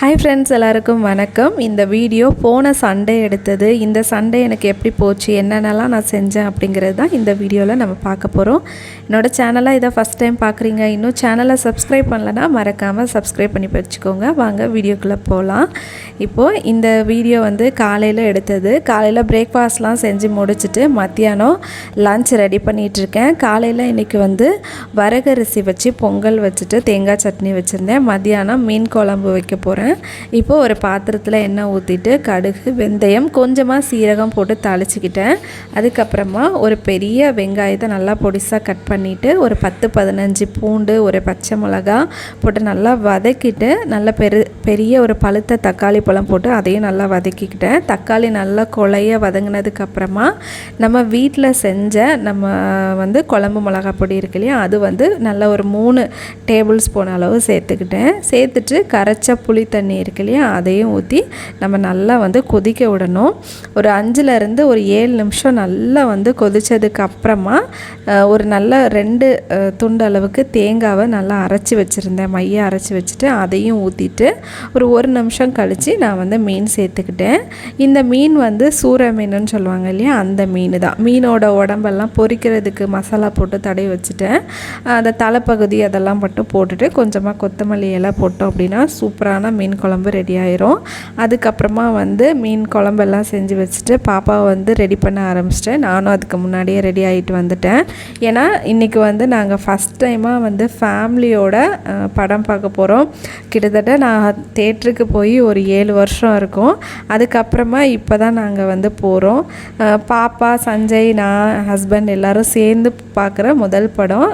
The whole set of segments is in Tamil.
ஹாய் ஃப்ரெண்ட்ஸ் எல்லாருக்கும் வணக்கம். இந்த வீடியோ போன சண்டே எடுத்தது. இந்த சண்டே எனக்கு எப்படி போச்சு என்னென்னலாம் நான் செஞ்சேன் அப்படிங்கிறது தான் இந்த வீடியோவில் நம்ம பார்க்க போகிறோம் என்னோடய சேனலை இதை ஃபஸ்ட் டைம் பார்க்குறீங்க இன்னும் சேனலை சப்ஸ்கிரைப் பண்ணலன்னா மறக்காமல் சப்ஸ்கிரைப் பண்ணி வச்சுக்கோங்க. வாங்க வீடியோக்குள்ளே போகலாம் இப்போது இந்த வீடியோ வந்து காலையில் எடுத்தது. காலையில் பிரேக்ஃபாஸ்ட்லாம் செஞ்சு முடிச்சுட்டு மத்தியானம் லஞ்ச் ரெடி பண்ணிகிட்ருக்கேன் காலையில் இன்றைக்கி வந்து வரகரிசி வச்சு பொங்கல் வச்சுட்டு தேங்காய் சட்னி வச்சுருந்தேன். மத்தியானம் மீன் குழம்பு வைக்க போகிறேன் இப்போது ஒரு பாத்திரத்தில் எண்ணெய் ஊற்றிட்டு கடுகு வெந்தயம் கொஞ்சமாக சீரகம் போட்டு தாளிச்சிக்கிட்டேன். அதுக்கப்புறமா ஒரு பெரிய வெங்காயத்தை நல்லா பொடிசாக கட் பண்ணிவிட்டு ஒரு பத்து பதினஞ்சு பூண்டு ஒரு பச்சை மிளகா போட்டு நல்லா வதக்கிட்டு நல்ல பெரு பெரிய ஒரு பழுத்த தக்காளி பழம் போட்டு அதையும் நல்லா வதக்கிக்கிட்டேன். தக்காளி நல்லா கொலைய வதங்கினதுக்கப்புறமா நம்ம வீட்டில் செஞ்ச நம்ம வந்து குழம்பு மிளகா பொடி இருக்கு இல்லையா அது வந்து நல்ல ஒரு மூணு டேபிள் ஸ்பூன் அளவு சேர்த்துக்கிட்டேன். சேர்த்துட்டு கரைச்ச புளி தண்ணி இருக்கு இல்லையா? அதையும் ஊற்றி நம்ம நல்லா வந்து கொதிக்க விடணும். ஒரு அஞ்சுலேருந்து ஒரு ஏழு நிமிஷம் நல்லா வந்து கொதித்ததுக்கு அப்புறமா ஒரு நல்ல ரெண்டு துண்டு அளவுக்கு தேங்காவை நல்லா அரைச்சி வச்சுருந்தேன். மைய அரைச்சி வச்சுட்டு அதையும் ஊற்றிட்டு ஒரு ஒரு நிமிஷம் கழித்து நான் வந்து மீன் சேர்த்துக்கிட்டேன். இந்த மீன் வந்து சூற மீனுன்னு சொல்லுவாங்க இல்லையா? அந்த மீன் தான். மீனோட உடம்பெல்லாம் பொறிக்கிறதுக்கு மசாலா போட்டு தடவி வச்சுட்டேன். அந்த தலைப்பகுதி அதெல்லாம் மட்டும் போட்டுட்டு கொஞ்சமாக கொத்தமல்லி இலை போட்டோம் அப்படின்னா சூப்பரான மீன் குழம்பு ரெடி ஆயிரும். அதுக்கப்புறமா வந்து மீன் குழம்பெல்லாம் செஞ்சு வச்சுட்டு பாப்பாவை வந்து ரெடி பண்ண ஆரம்பிச்சிட்டேன் நானும் அதுக்கு முன்னாடியே ரெடி ஆகிட்டு வந்துட்டேன். ஏன்னா இன்றைக்கி வந்து நாங்கள் ஃபஸ்ட் டைமாக வந்து ஃபேமிலியோட படம் பார்க்க போகிறோம் கிட்டத்தட்ட நான் தேட்டருக்கு போய் ஒரு ஏழு வருஷம் இருக்கும். அதுக்கப்புறமா இப்போ தான் நாங்கள் வந்து போகிறோம் பாப்பா சஞ்சய் நான் ஹஸ்பண்ட் எல்லோரும் சேர்ந்து பார்க்குற முதல் படம்.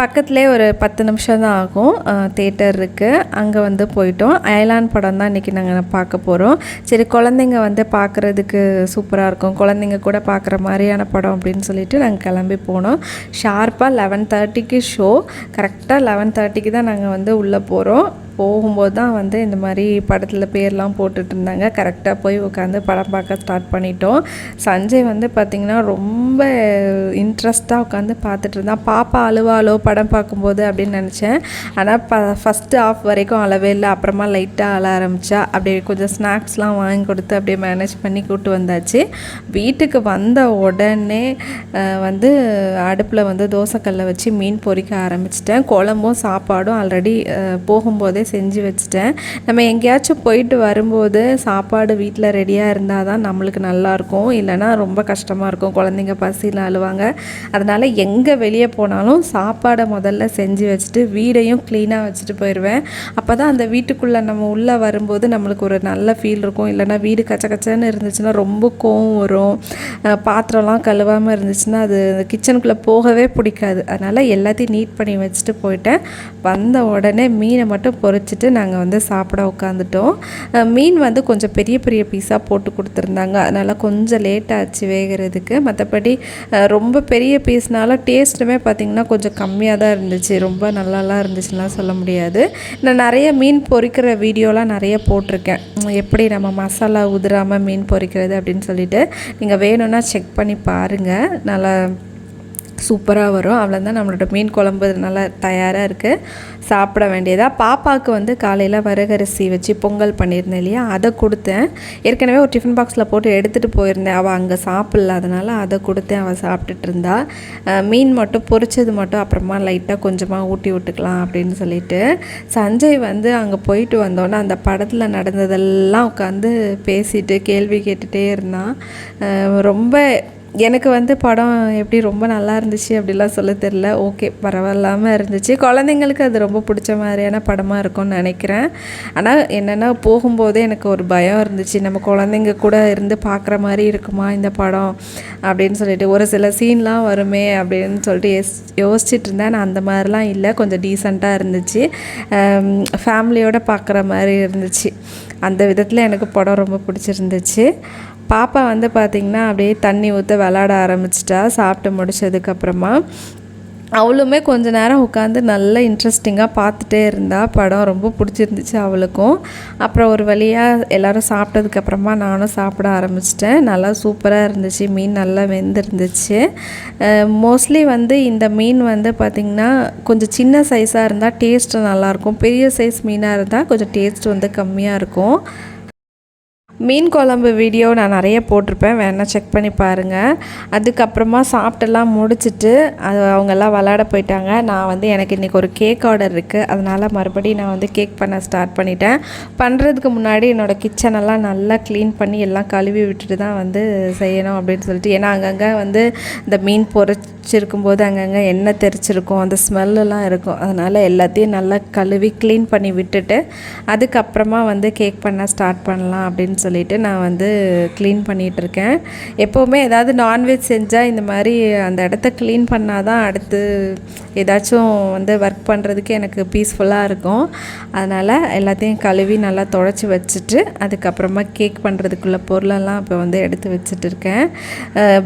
பக்கத்துலேயே ஒரு பத்து நிமிஷம் தான் ஆகும். தேட்டர் இருக்குது அங்கே வந்து போயிட்டோம். அயலான் படம் தான் இன்றைக்கி நாங்கள் பார்க்க போகிறோம் சரி குழந்தைங்க வந்து பார்க்குறதுக்கு சூப்பராக இருக்கும். குழந்தைங்க கூட பார்க்குற மாதிரியான படம் அப்படின்னு சொல்லிட்டு நாங்கள் கிளம்பி போனோம். ஷார்ப்பாக லெவன் தேர்ட்டிக்கு ஷோ கரெக்டாக லெவன் தேர்ட்டிக்கு தான் நாங்கள் வந்து உள்ளே போகிறோம் போகும்போது தான் வந்து இந்த மாதிரி படத்தில் பேர்லாம் போட்டுட்டு இருந்தாங்க. கரெக்டாக போய் உட்காந்து படம் பார்க்க ஸ்டார்ட் பண்ணிட்டோம். சஞ்சய் வந்து பார்த்திங்கன்னா ரொம்ப இன்ட்ரெஸ்ட்டாக உட்காந்து பார்த்துட்டு இருந்தான். பாப்பா அழுவாலோ படம் பார்க்கும்போது அப்படின்னு நினச்சேன். ஆனால் ப ஃபஸ்ட்டு ஆஃப் வரைக்கும் அழவே இல்லை. அப்புறமா லைட்டாக அழ ஆரம்பித்தா அப்படியே கொஞ்சம் ஸ்நாக்ஸ்லாம் வாங்கி கொடுத்து அப்படியே மேனேஜ் பண்ணி கூப்பிட்டு வந்தாச்சு. வீட்டுக்கு வந்த உடனே வந்து அடுப்பில் வந்து தோசைக்கல்லை வச்சு மீன் பொரிக்க ஆரம்பிச்சிட்டேன். குழம்பும் சாப்பாடும் ஆல்ரெடி போகும்போதே செஞ்சு வச்சுட்டேன். நம்ம எங்கேயாச்சும் போயிட்டு வரும்போது சாப்பாடு வீட்டில் ரெடியாக இருந்தால் தான் நம்மளுக்கு நல்லாயிருக்கும் இல்லைன்னா ரொம்ப கஷ்டமாக இருக்கும். குழந்தைங்க பசியில் அழுவாங்க. அதனால் எங்கே வெளியே போனாலும் சாப்பாடை முதல்ல செஞ்சு வச்சுட்டு வீடையும் க்ளீனாக வச்சுட்டு போயிடுவேன் அப்போ தான் அந்த வீட்டுக்குள்ளே நம்ம உள்ளே வரும்போது நம்மளுக்கு ஒரு நல்ல ஃபீல் இருக்கும். இல்லைன்னா வீடு கச்ச கச்சன்னு இருந்துச்சுன்னா ரொம்ப கோவம் வரும். பாத்திரம்லாம் கழுவாமல் இருந்துச்சுன்னா அது கிச்சனுக்குள்ளே போகவே பிடிக்காது. அதனால் எல்லாத்தையும் நீட் பண்ணி வச்சுட்டு போயிட்டேன். வந்த உடனே மீனை மட்டும் வச்சுட்டு நாங்கள் வந்து சாப்பிட உட்காந்துட்டோம் மீன் வந்து கொஞ்சம் பெரிய பெரிய பீஸாக போட்டு கொடுத்துருந்தாங்க. அதனால் கொஞ்சம் லேட் ஆச்சு வேகிறதுக்கு. மற்றபடி ரொம்ப பெரிய பீஸ்னால டேஸ்ட்டுமே பார்த்திங்கன்னா கொஞ்சம் கம்மியாக தான் இருந்துச்சு. ரொம்ப நல்லாலாம் இருந்துச்சுலாம் சொல்ல முடியாது. நான் நிறைய மீன் பொரிக்கிற வீடியோலாம் நிறைய போட்டிருக்கேன். எப்படி நம்ம மசாலா உதிராமல் மீன் பொரிக்கிறது அப்படின்னு சொல்லிட்டு நீங்கள் வேணும்னா செக் பண்ணி பாருங்கள் நல்லா சூப்பராக வரும். அவ்வளோதான் நம்மளோட மீன் குழம்பு நல்லா தயாராக இருக்குது சாப்பிட வேண்டியதாக பாப்பாவுக்கு வந்து காலையில் வரகரிசி வச்சு பொங்கல் பண்ணியிருந்தேன் இல்லையா? அதை கொடுத்தேன். ஏற்கனவே ஒரு டிஃபன் பாக்ஸில் போட்டு எடுத்துகிட்டு போயிருந்தேன். அவள் அங்கே சாப்பிட்ல. அதனால் அதை கொடுத்தேன். அவள் சாப்பிட்டுட்டு இருந்தா. மீன் மட்டும் பொரிச்சது மட்டும் அப்புறமா லைட்டாக கொஞ்சமாக ஊட்டி விட்டுக்கலாம் அப்படின்னு சொல்லிட்டு சஞ்சய் வந்து அங்கே போயிட்டு வந்தோன்னே அந்த படத்தில் நடந்ததெல்லாம் உட்காந்து பேசிட்டு கேள்வி கேட்டுகிட்டே இருந்தான். ரொம்ப எனக்கு வந்து படம் எப்படி ரொம்ப நல்லா இருந்துச்சு அப்படிலாம் சொல்ல தெரில ஓகே பரவாயில்லாமல் இருந்துச்சு. குழந்தைங்களுக்கு அது ரொம்ப பிடிச்ச மாதிரியான படமாக இருக்கும்னு நினைக்கிறேன். ஆனால் என்னென்னா போகும்போதே எனக்கு ஒரு பயம் இருந்துச்சு. நம்ம குழந்தைங்க கூட இருந்து பார்க்குற மாதிரி இருக்குமா இந்த படம் அப்படின்னு சொல்லிட்டு. ஒரு சில சீன்லாம் வருமே அப்படின்னு சொல்லிட்டு யோஸ் யோசிச்சுட்டு இருந்தேன். நான் அந்த மாதிரிலாம் இல்லை. கொஞ்சம் டீசெண்டாக இருந்துச்சு. ஃபேமிலியோடு பார்க்குற மாதிரி இருந்துச்சு. அந்த விதத்தில் எனக்கு படம் ரொம்ப பிடிச்சிருந்துச்சு. பாப்பா வந்து பார்த்திங்கன்னா அப்படியே தண்ணி ஊற்ற விளாட ஆரம்பிச்சிட்டா சாப்பிட்டு முடிச்சதுக்கப்புறமா அவளுமே கொஞ்ச நேரம் உட்காந்து நல்ல இன்ட்ரெஸ்டிங்காக பார்த்துட்டே இருந்தா படம் ரொம்ப பிடிச்சிருந்துச்சு அவளுக்கும். அப்புறம் ஒரு வழியாக எல்லோரும் சாப்பிட்டதுக்கப்புறமா நானும் சாப்பிட ஆரம்பிச்சிட்டேன். நல்லா சூப்பராக இருந்துச்சு மீன் நல்லா வெந்திருந்துச்சு. மோஸ்ட்லி வந்து இந்த மீன் வந்து பார்த்திங்கன்னா கொஞ்சம் சின்ன சைஸாக இருந்தால் டேஸ்ட்டு நல்லாயிருக்கும். பெரிய சைஸ் மீனாக இருந்தால் கொஞ்சம் டேஸ்ட் வந்து கம்மியாக இருக்கும். மீன் குழம்பு வீடியோ நான் நிறைய போட்டிருப்பேன். வேணால் செக் பண்ணி பாருங்கள் அதுக்கப்புறமா சாப்பிட்டெல்லாம் முடிச்சுட்டு அது அவங்கெல்லாம் விளாட போயிட்டாங்க. நான் வந்து எனக்கு இன்றைக்கி ஒரு கேக் ஆர்டர் இருக்குது அதனால் மறுபடியும் நான் வந்து கேக் பண்ண ஸ்டார்ட் பண்ணிட்டேன். பண்ணுறதுக்கு முன்னாடி என்னோடய கிச்சனெல்லாம் நல்லா க்ளீன் பண்ணி எல்லாம் கழுவி விட்டுட்டு தான் வந்து செய்யணும் அப்படின்னு சொல்லிட்டு. ஏன்னா அங்கங்கே வந்து இந்த மீன் பொறிச்சிருக்கும் போது அங்கங்கே எண்ணெய் தெரிச்சிருக்கும் அந்த ஸ்மெல்லாம் இருக்கும். அதனால் எல்லாத்தையும் நல்லா கழுவி க்ளீன் பண்ணி விட்டுட்டு அதுக்கப்புறமா வந்து கேக் பண்ண ஸ்டார்ட் பண்ணலாம் அப்படின்னு சொல்லிட்டு சொல்லிவிட்டு நான் வந்து க்ளீன் பண்ணிகிட்ருக்கேன் எப்போவுமே ஏதாவது நான்வெஜ் செஞ்சால் இந்த மாதிரி அந்த இடத்த க்ளீன் பண்ணால் தான் அடுத்து ஏதாச்சும் வந்து ஒர்க் பண்ணுறதுக்கு எனக்கு பீஸ்ஃபுல்லாக இருக்கும். அதனால் எல்லாத்தையும் கழுவி நல்லா தொடச்சி வச்சுட்டு அதுக்கப்புறமா கேக் பண்ணுறதுக்குள்ள பொருளெல்லாம் இப்போ வந்து எடுத்து வச்சுட்டு இருக்கேன்.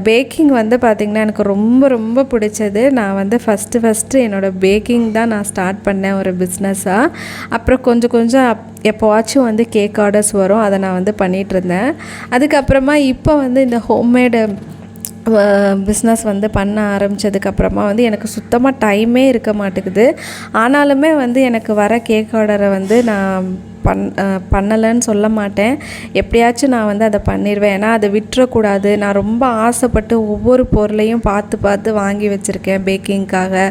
பேக்கிங் வந்து பார்த்திங்கன்னா எனக்கு ரொம்ப ரொம்ப பிடிச்சது. நான் வந்து ஃபஸ்ட்டு ஃபஸ்ட்டு என்னோடய பேக்கிங் தான் நான் ஸ்டார்ட் பண்ணேன் ஒரு பிஸ்னஸாக அப்புறம் கொஞ்சம் கொஞ்சம் எப்போவாச்சும் வந்து கேக் ஆர்டர்ஸ் வரும். அதை நான் வந்து பண்ணிகிட்ருந்தேன் அதுக்கப்புறமா இப்போ வந்து இந்த ஹோம்மேடு பிஸ்னஸ் வந்து பண்ண ஆரம்பித்ததுக்கப்புறமா வந்து எனக்கு சுத்தமாக டைமே இருக்க மாட்டேங்குது. ஆனாலுமே வந்து எனக்கு வர கேக் ஆர்டரை வந்து நான் பண் பண்ணலைன்னு சொல்ல மாட்டேன். எப்படியாச்சும் நான் வந்து அதை பண்ணிடுவேன் ஏன்னா அதை விட்டுறக்கூடாது. நான் ரொம்ப ஆசைப்பட்டு ஒவ்வொரு பொருளையும் பார்த்து பார்த்து வாங்கி வச்சுருக்கேன் பேக்கிங்க்காக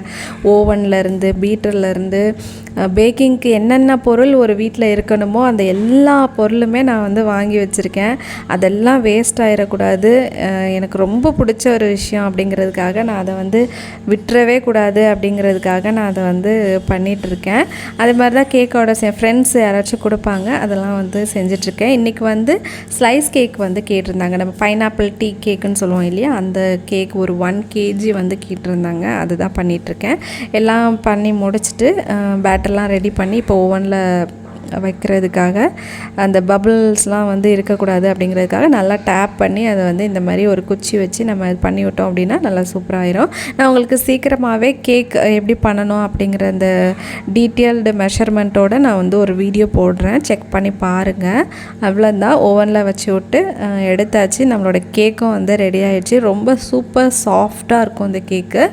ஓவன்லேருந்து பீட்டர்லேருந்து பேக்கிங்க்கு என்னென்ன பொருள் ஒரு வீட்டில் இருக்கணுமோ அந்த எல்லா பொருளுமே நான் வந்து வாங்கி வச்சுருக்கேன். அதெல்லாம் வேஸ்ட் ஆகிடக்கூடாது எனக்கு ரொம்ப பிடிச்ச ஒரு விஷயம் அப்படிங்கிறதுக்காக நான் அதை வந்து விட்டுறவே கூடாது அப்படிங்கிறதுக்காக நான் அதை வந்து பண்ணிகிட்ருக்கேன் அதே மாதிரி தான் கேக்கோட என் ஃப்ரெண்ட்ஸ் யாராச்சும் கொடுப்பாங்க. அதெல்லாம் வந்து செஞ்சிட்ருக்கேன். இன்றைக்கி வந்து ஸ்லைஸ் கேக் வந்து கேட்டிருந்தாங்க. நம்ம பைனாப்பிள் டீ கேக்குன்னு சொல்லுவோம் இல்லையா? அந்த கேக் ஒரு ஒன் கேஜி வந்து கேட்டிருந்தாங்க. அதுதான் பண்ணிகிட்ருக்கேன் எல்லாம் பண்ணி முடிச்சுட்டு பேட்டர்லாம் ரெடி பண்ணி இப்போ ஓவனில் வைக்கிறதுக்காக அந்த பபுள்ஸ்லாம் வந்து இருக்கக்கூடாது அப்படிங்கிறதுக்காக நல்லா டேப் பண்ணி அதை வந்து இந்த மாதிரி ஒரு குச்சி வச்சு நம்ம இது பண்ணி விட்டோம் அப்படின்னா நல்லா சூப்பராகிடும் நான் உங்களுக்கு சீக்கிரமாகவே கேக் எப்படி பண்ணணும் அப்படிங்கிற அந்த டீட்டெயில்டு மெஷர்மெண்ட்டோடு நான் வந்து ஒரு வீடியோ போடுறேன். செக் பண்ணி பாருங்கள் அவ்வளோந்தான் ஓவனில் வச்சு விட்டு எடுத்தாச்சு. நம்மளோட கேக்கும் வந்து ரெடி ஆகிடுச்சு ரொம்ப சூப்பர் சாஃப்டாக இருக்கும் இந்த கேக்கு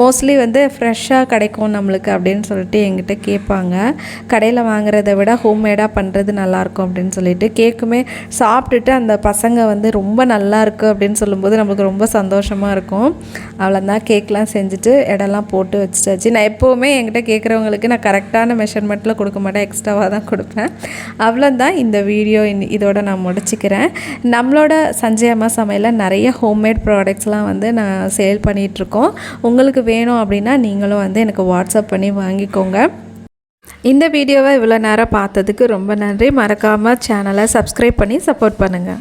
மோஸ்ட்லி வந்து ஃப்ரெஷ்ஷாக கிடைக்கும் நம்மளுக்கு அப்படின்னு சொல்லிட்டு எங்கிட்ட கேட்பாங்க. கடையில் வாங்குறத விட ஹோம்மேடாக பண்ணுறது நல்லாயிருக்கும் அப்படின்னு சொல்லிட்டு கேக்குமே சாப்பிட்டுட்டு அந்த பசங்க வந்து ரொம்ப நல்லாயிருக்கு அப்படின்னு சொல்லும்போது நம்மளுக்கு ரொம்ப சந்தோஷமாக இருக்கும். அவ்வளோதான் கேக்லாம் செஞ்சுட்டு இடம்லாம் போட்டு வச்சுட்டாச்சு. நான் எப்போவுமே என்கிட்ட கேட்குறவங்களுக்கு நான் கரெக்டான மெஷர்மெண்ட்டில் கொடுக்க மாட்டேன். எக்ஸ்ட்ராவாக தான் கொடுப்பேன். அவ்வளோதான் இந்த வீடியோ இதோட நான் முடிச்சுக்கிறேன். நம்மளோட சஞ்சய் அம்மா சமையலில் நிறைய ஹோம்மேட் ப்ராடக்ட்ஸ்லாம் வந்து நான் சேல் பண்ணிகிட்ருக்கோம் உங்களுக்கு வேணும் அப்படின்னா நீங்களும் வந்து எனக்கு வாட்ஸ்அப் பண்ணி வாங்கிக்கோங்க. இந்த வீடியோவை இவ்வளோ நேரம் பார்த்ததுக்கு ரொம்ப நன்றி. மறக்காமல் சேனலை சப்ஸ்கிரைப் பண்ணி சப்போர்ட் பண்ணுங்கள்